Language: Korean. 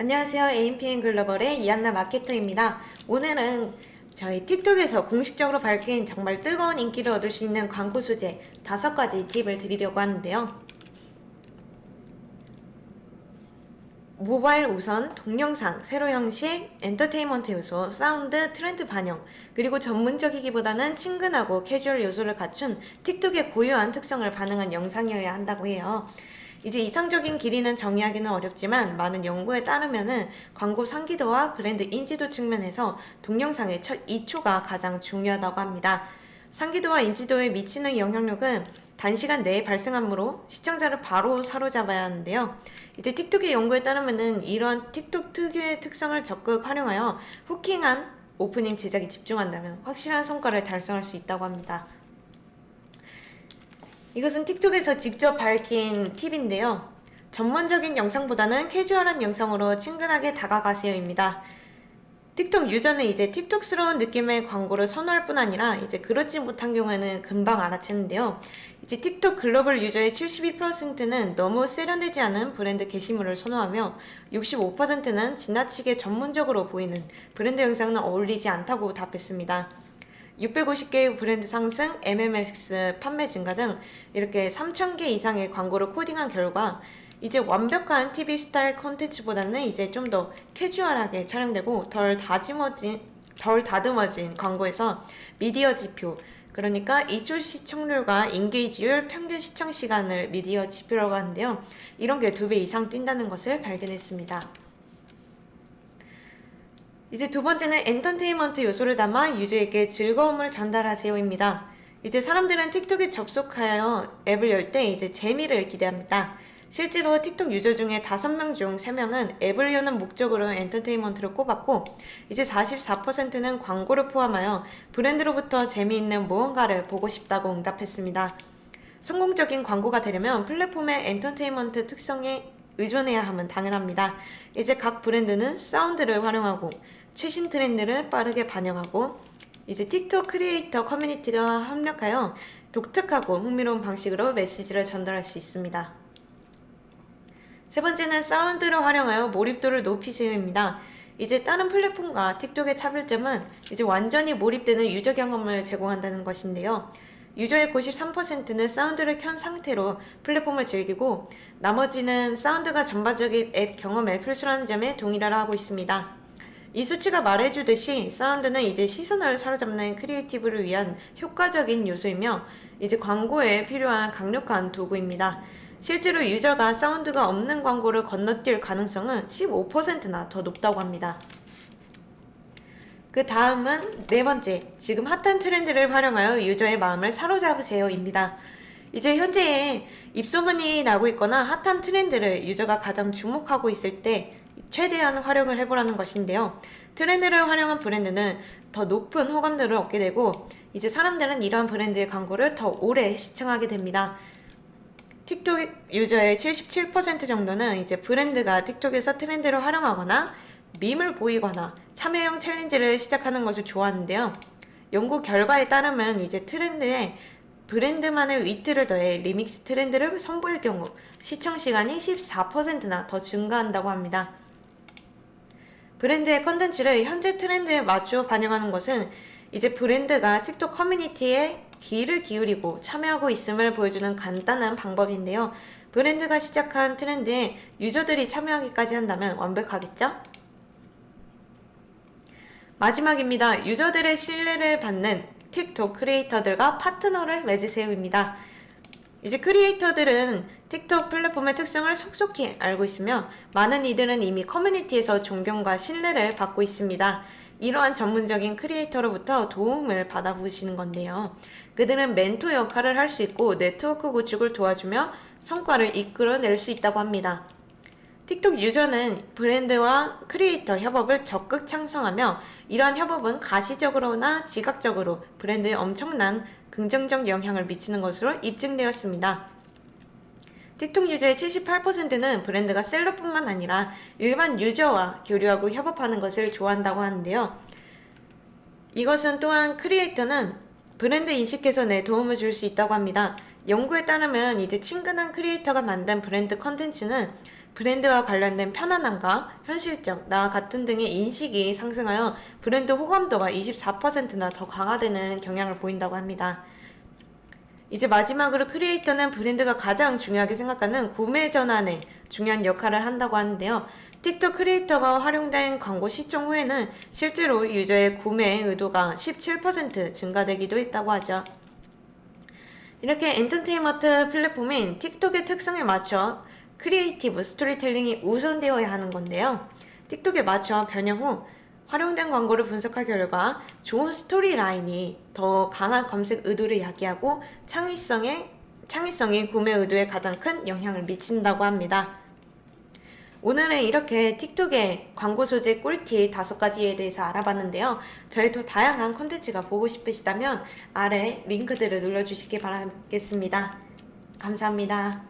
안녕하세요. AMPN 글로벌의 이한나 마케터입니다. 오늘은 저희 틱톡에서 공식적으로 밝힌 정말 뜨거운 인기를 얻을 수 있는 광고 소재 다섯 가지 팁을 드리려고 하는데요. 모바일 우선, 동영상, 세로 형식, 엔터테인먼트 요소, 사운드, 트렌드 반영, 그리고 전문적이기보다는 친근하고 캐주얼 요소를 갖춘 틱톡의 고유한 특성을 반영한 영상이어야 한다고 해요. 이제 이상적인 길이는 정의하기는 어렵지만 많은 연구에 따르면은 광고 상기도와 브랜드 인지도 측면에서 동영상의 첫 2초가 가장 중요하다고 합니다. 상기도와 인지도에 미치는 영향력은 단시간 내에 발생하므로 시청자를 바로 사로잡아야 하는데요. 이제 틱톡의 연구에 따르면은 이러한 틱톡 특유의 특성을 적극 활용하여 후킹한 오프닝 제작에 집중한다면 확실한 성과를 달성할 수 있다고 합니다. 이것은 틱톡에서 직접 밝힌 팁인데요. 전문적인 영상보다는 캐주얼한 영상으로 친근하게 다가가세요입니다. 틱톡 유저는 이제 틱톡스러운 느낌의 광고를 선호할 뿐 아니라 이제 그렇지 못한 경우에는 금방 알아채는데요. 이제 틱톡 글로벌 유저의 72%는 너무 세련되지 않은 브랜드 게시물을 선호하며 65%는 지나치게 전문적으로 보이는 브랜드 영상은 어울리지 않다고 답했습니다. 650개의 브랜드 상승, MMX 판매 증가 등 이렇게 3,000개 이상의 광고를 코딩한 결과 이제 완벽한 TV 스타일 콘텐츠보다는 이제 좀 더 캐주얼하게 촬영되고 덜 다짐어진, 덜 다듬어진 광고에서 미디어 지표, 그러니까 2초 시청률과 인게이지율, 평균 시청 시간을 미디어 지표라고 하는데요. 이런 게 두 배 이상 뛴다는 것을 발견했습니다. 이제 두 번째는 엔터테인먼트 요소를 담아 유저에게 즐거움을 전달하세요입니다. 이제 사람들은 틱톡에 접속하여 앱을 열 때 이제 재미를 기대합니다. 실제로 틱톡 유저 중에 5명 중 3명은 앱을 여는 목적으로 엔터테인먼트를 꼽았고 이제 44%는 광고를 포함하여 브랜드로부터 재미있는 무언가를 보고 싶다고 응답했습니다. 성공적인 광고가 되려면 플랫폼의 엔터테인먼트 특성에 의존해야 함은 당연합니다. 이제 각 브랜드는 사운드를 활용하고 최신 트렌드를 빠르게 반영하고 이제 틱톡 크리에이터 커뮤니티가 협력하여 독특하고 흥미로운 방식으로 메시지를 전달할 수 있습니다. 세 번째는 사운드를 활용하여 몰입도를 높이세요입니다. 이제 다른 플랫폼과 틱톡의 차별점은 이제 완전히 몰입되는 유저 경험을 제공한다는 것인데요. 유저의 93%는 사운드를 켠 상태로 플랫폼을 즐기고 나머지는 사운드가 전반적인 앱 경험의 필수라는 점에 동의를 하고 있습니다. 이 수치가 말해주듯이 사운드는 이제 시선을 사로잡는 크리에이티브를 위한 효과적인 요소이며 이제 광고에 필요한 강력한 도구입니다. 실제로 유저가 사운드가 없는 광고를 건너뛸 가능성은 15%나 더 높다고 합니다. 그 다음은 네 번째, 지금 핫한 트렌드를 활용하여 유저의 마음을 사로잡으세요입니다. 이제 현재 입소문이 나고 있거나 핫한 트렌드를 유저가 가장 주목하고 있을 때 최대한 활용을 해보라는 것인데요. 트렌드를 활용한 브랜드는 더 높은 호감도를 얻게 되고 이제 사람들은 이러한 브랜드의 광고를 더 오래 시청하게 됩니다. 틱톡 유저의 77% 정도는 이제 브랜드가 틱톡에서 트렌드를 활용하거나 밈을 보이거나 참여형 챌린지를 시작하는 것을 좋아하는데요. 연구 결과에 따르면 이제 트렌드에 브랜드만의 위트를 더해 리믹스 트렌드를 선보일 경우 시청 시간이 14%나 더 증가한다고 합니다. 브랜드의 컨텐츠를 현재 트렌드에 맞추어 반영하는 것은 이제 브랜드가 틱톡 커뮤니티에 귀를 기울이고 참여하고 있음을 보여주는 간단한 방법인데요. 브랜드가 시작한 트렌드에 유저들이 참여하기까지 한다면 완벽하겠죠? 마지막입니다. 유저들의 신뢰를 받는 틱톡 크리에이터들과 파트너를 맺으세요입니다. 이제 크리에이터들은 틱톡 플랫폼의 특성을 속속히 알고 있으며 많은 이들은 이미 커뮤니티에서 존경과 신뢰를 받고 있습니다. 이러한 전문적인 크리에이터로부터 도움을 받아보시는 건데요. 그들은 멘토 역할을 할 수 있고 네트워크 구축을 도와주며 성과를 이끌어낼 수 있다고 합니다. 틱톡 유저는 브랜드와 크리에이터 협업을 적극 창성하며 이러한 협업은 가시적으로나 지각적으로 브랜드에 엄청난 긍정적 영향을 미치는 것으로 입증되었습니다. 틱톡 유저의 78%는 브랜드가 셀러뿐만 아니라 일반 유저와 교류하고 협업하는 것을 좋아한다고 하는데요. 이것은 또한 크리에이터는 브랜드 인식 개선에 도움을 줄 수 있다고 합니다. 연구에 따르면 이제 친근한 크리에이터가 만든 브랜드 컨텐츠는 브랜드와 관련된 편안함과 현실적, 나와 같은 등의 인식이 상승하여 브랜드 호감도가 24%나 더 강화되는 경향을 보인다고 합니다. 이제 마지막으로 크리에이터는 브랜드가 가장 중요하게 생각하는 구매 전환에 중요한 역할을 한다고 하는데요. 틱톡 크리에이터가 활용된 광고 시청 후에는 실제로 유저의 구매 의도가 17% 증가되기도 했다고 하죠. 이렇게 엔터테인먼트 플랫폼인 틱톡의 특성에 맞춰 크리에이티브 스토리텔링이 우선되어야 하는 건데요. 틱톡에 맞춰 변형 후 활용된 광고를 분석한 결과 좋은 스토리 라인이 더 강한 검색 의도를 야기하고 창의성에 창의성이 구매 의도에 가장 큰 영향을 미친다고 합니다. 오늘은 이렇게 틱톡의 광고 소재 꿀팁 다섯 가지에 대해서 알아봤는데요. 저희 더 다양한 콘텐츠가 보고 싶으시다면 아래 링크들을 눌러주시기 바라겠습니다. 감사합니다.